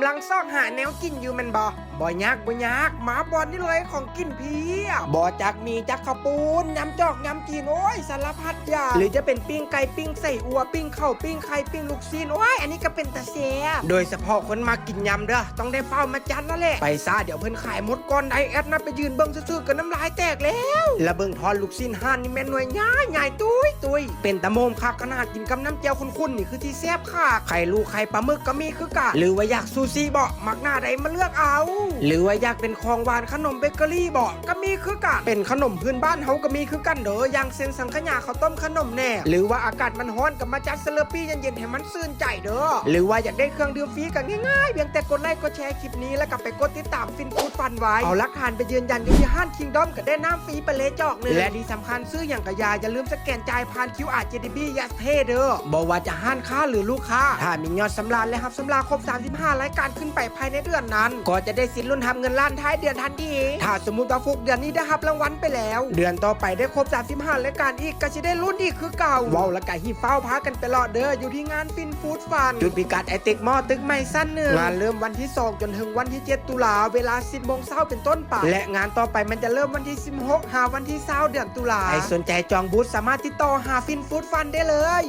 ำลังซอกหาแนวกินอยู่แมันบอ บ่ยากบ่ยากหมาบอลนี่เลยของกินเพียบบ่จักมีจักข้าวปูนยำจอกยำจีนโอ้ยสารพัดอย่างหรือจะเป็นปิ้งไก่ปิ้งใส่อัวปิ้งข้าวปิ้งไข่ปิ้งลูกซีนโอ้ยอันนี้ก็เป็นตะเสียบโดยเฉพาะคนมากินยำเด้อต้องได้เฝ้ามาจันแล้วแหละไปซะเดี๋ยวเพิ่นขายหมดก่อนไดแอดนะไปยืนเบิ่งซื่อๆกับน้ำลายแตกแล้วแล้วเบิ่งทอนลูกซีนห่านนี่แม่นหน่วยง่ายใหญ่ตุ้ยตุ้ยเป็นตะโมมคักขนาดกินกับน้ำเจียวคุ้นๆนี่คือที่แซ่บค่ะไข่ลูกไข่ปลาหมึกก็มีคือกันหรือว่าอยากซูชิบ่มักหน้าใดมาเลือกเอาหรือว่าอยากเป็นของหวานขนมเบเกอรี่บ่ก็มีคือกันเป็นขนมพื้นบ้านเฮาก็มีคือกันเด้ออย่างเส้นสังขยาข้าวต้มขนมแหน่ หรือว่าอากาศมันร้อนก็มาจัดเซเลอปี้เย็นๆให้มันซื่นใจเด้อหรือว่าอยากได้เครื่องดื่มฟรีก็ง่ายๆเพียงแต่กดไลค์กดแชร์คลิปนี้แล้วก็ไปกดติดตามฟินฟูดฟันไว้เอาหลักฐานไปยืนยันอยู่ที่ห้านคิงดอมก็ได้น้ำฟรีไปเลยจอกหนึงและที่สำคัญซื้ออย่างกระยาอย่าลืมสแกนจ่ายผ่าน QR JDB ยัสเทเด้อบอกว่าจะห้านค้าหรือลูกค้าถ้ามียอดสำราญและรับสำราญครบ 35 รายการขึ้นไปภายในเดือนนั้น ก็จะได้สิทธิ์ลุ้นทำเงินล้านท้ายเดือนทันทีถ้าสมมติว่าฟุกเดือนนี้ได้รับรางวัลไปแล้ว เดือนต่อไปได้ครบ 35รายการอีกก็จะได้ลุ้นอีกคือเก่าเว้าและก็ฮีเฝ้าพากันไปรอเด้ออยู่ที่งานฟินฟู้ดฟันจุดพิกัดไอติกมอตึกไม่สั้นหนึ่งงานเริ่มวันที่ 2 จนถึงวันที่ 7 ตุลาเวลา 10โมงเช้าเป็นต้นไปและงานต่อไปมันจะเริ่มวันที่ 16 หาวันที่20เดือนตุลาใครสนใจจองบูธสามารถติดต่อหาฟินฟู้ดฟันได้เลย